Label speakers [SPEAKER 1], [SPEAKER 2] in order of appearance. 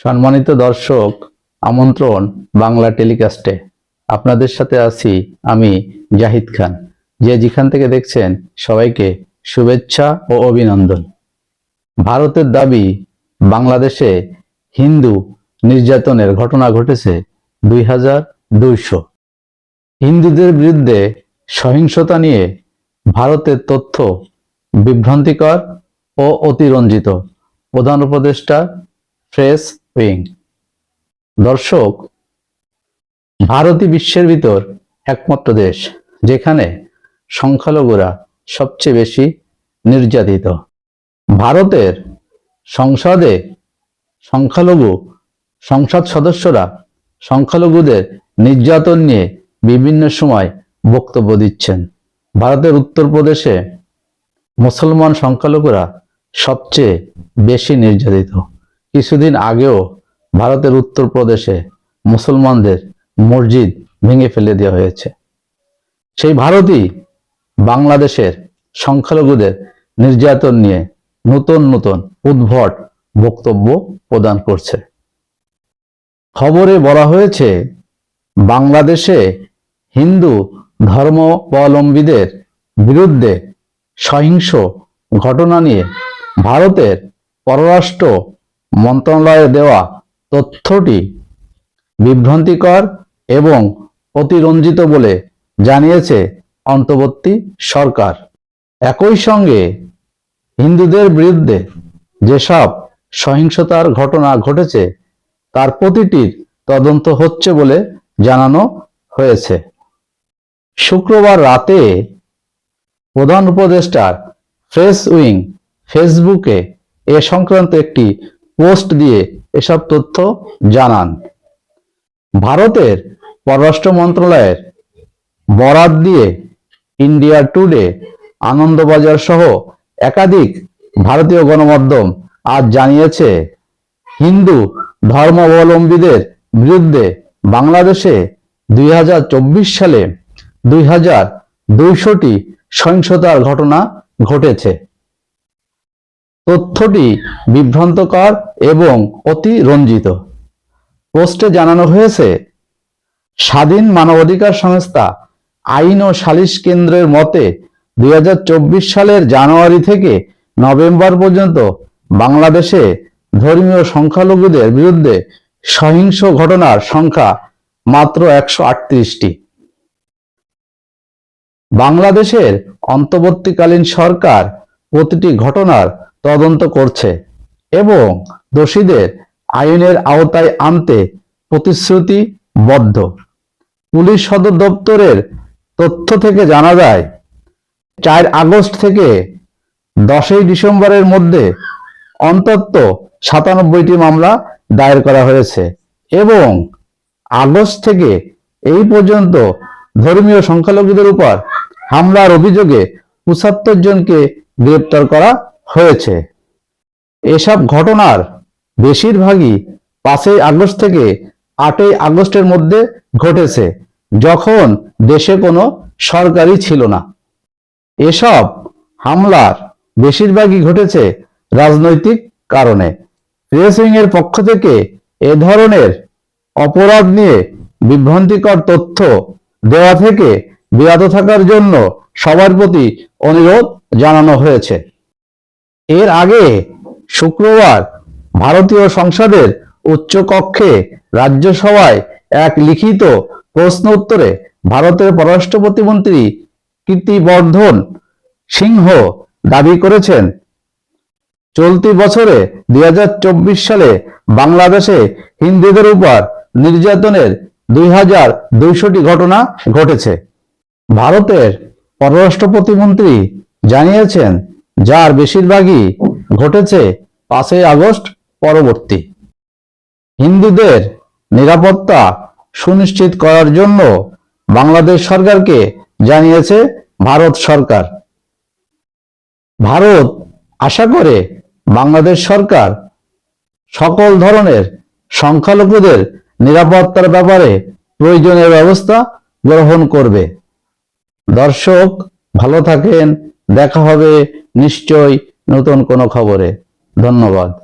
[SPEAKER 1] সম্মানিত দর্শক, আমন্ত্রণ বাংলা টেলিকাস্টে। আপনাদের সাথে আছি আমি জাহিদ খান। যে যেখান থেকে দেখছেন, সবাইকে শুভেচ্ছা ও অভিনন্দন। ভারতের দাবি, বাংলাদেশে হিন্দু নির্যাতনের ঘটনা ঘটেছে দুই হাজার দুইশো। হিন্দুদের বিরুদ্ধে সহিংসতা নিয়ে ভারতের তথ্য বিভ্রান্তিকর ও অতিরঞ্জিত। প্রধান উপদেষ্টা ফ্রেশ উইং দর্শক, ভারতই বিশ্বের ভিতর একমাত্র দেশ, যেখানে সংখ্যালঘুরা সবচেয়ে বেশি নির্যাতিত। ভারতের সংসদে সংখ্যালঘু সংসদ সদস্যরা সংখ্যালঘুদের নির্যাতন নিয়ে বিভিন্ন সময় বক্তব্য দিচ্ছেন। ভারতের উত্তরপ্রদেশে মুসলমান সংখ্যালঘুরা সবচেয়ে বেশি নির্যাতিত। কিছুদিন আগেও ভারতের উত্তরপ্রদেশে মুসলমানদের মসজিদ ভেঙে ফেলে দেওয়া হয়েছে। সেই ভারতই বাংলাদেশের সংখ্যালঘুদের নির্যাতন নিয়ে নতুন নতুন উদ্ভট বক্তব্য প্রদান করছে। খবরে বলা হয়েছে, বাংলাদেশে হিন্দু ধর্মাবলম্বীদের বিরুদ্ধে সহিংস ঘটনা নিয়ে ভারতের পররাষ্ট্র মন্ত্রণালয়ে দেওয়া তথ্যটি বিভ্রান্তিকর এবং অতিরঞ্জিত বলে জানিয়েছে অন্তর্বর্তী সরকার। একই সঙ্গে হিন্দুদের বিরুদ্ধে যেসব সহিংসতার ঘটনা ঘটেছে, তার প্রতিটির তদন্ত হচ্ছে বলে জানানো হয়েছে। শুক্রবার রাতে প্রধান উপদেষ্টার ফ্রেশ উইং ফেসবুকে এ সংক্রান্ত একটি পোস্ট দিয়ে এসব তথ্য জানান। ভারতের পররাষ্ট্র মন্ত্রণালয়ের বরাত দিয়ে ইন্ডিয়া টুডে আনন্দবাজার সহ একাধিক ভারতীয় গণমাধ্যম আজ জানিয়েছে, হিন্দু ধর্মাবলম্বীদের বিরুদ্ধে বাংলাদেশে দুই হাজার চব্বিশ সালে দুই হাজার দুইশোটি সহিংসতার ঘটনা ঘটেছে। তথ্যটি বিভ্রান্তকর এবং অতি রঞ্জিত। পোস্টে জানানো হয়েছে, স্বাধীন মানবাধিকার সংস্থা আইন ও সালিশ কেন্দ্রের মতে দুই হাজার চব্বিশ সালের জানুয়ারি থেকে নভেম্বর পর্যন্ত বাংলাদেশে ধর্মীয় সংখ্যালঘুদের বিরুদ্ধে সহিংস ঘটনার সংখ্যা মাত্র একশো আটত্রিশটি। বাংলাদেশের অন্তর্বর্তীকালীন সরকার প্রতিটি ঘটনার তদন্ত করছে এবং দোষীদের আইনের আওতায় আনতে প্রতিশ্রুতিবদ্ধ। পুলিশ সদর দপ্তরের তথ্য থেকে জানা যায়, চার আগস্ট থেকে দশই ডিসেম্বরের মধ্যে অন্তত সাতানব্বইটি মামলা দায়ের করা হয়েছে এবং আগস্ট থেকে এই পর্যন্ত ধর্মীয় সংখ্যালঘুদের উপর হামলার অভিযোগে পঁচাত্তর জনকে গ্রেপ্তার করা হয়েছে। এসব ঘটনার বেশিরভাগই পাঁচই আগস্ট থেকে আটই আগস্টের মধ্যে ঘটেছে, যখন দেশে কোনো সরকারই ছিল না। এসব হামলার বেশিরভাগই ঘটেছে রাজনৈতিক কারণে। প্রেস উইংয়ের পক্ষ থেকে এ ধরনের অপরাধ নিয়ে বিভ্রান্তিকর তথ্য দেওয়া থেকে বিরত থাকার জন্য সবার প্রতি অনুরোধ জানানো হয়েছে। এর আগে শুক্রবার ভারতীয় সংসদের উচ্চকক্ষে রাজ্যসভায় এক লিখিত প্রশ্ন উত্তরে ভারতের পররাষ্ট্র প্রতিমন্ত্রী কীর্তিবর্ধন সিংহ দাবি করেছেন, চলতি বছরে দুই হাজার চব্বিশ সালে বাংলাদেশে হিন্দুদের উপর নির্যাতনের দুই হাজার ঘটনা ঘটেছে। ভারতের পররাষ্ট্র প্রতিমন্ত্রী জানিয়েছেন যার বেশিরভাগই ঘটেছে পাঁচই আগস্ট পরবর্তী। হিন্দুদের নিরাপত্তা সুনিশ্চিত করার জন্য বাংলাদেশ সরকারকে জানিয়েছে ভারত সরকার। ভারত আশা করে বাংলাদেশ সরকার সকল ধরনের সংখ্যালঘুদের নিরাপত্তার ব্যাপারে প্রয়োজনীয় ব্যবস্থা গ্রহণ করবে। দর্শক, ভালো থাকেন, দেখা হবে নিশ্চয় নতুন কোনো খবরে। ধন্যবাদ।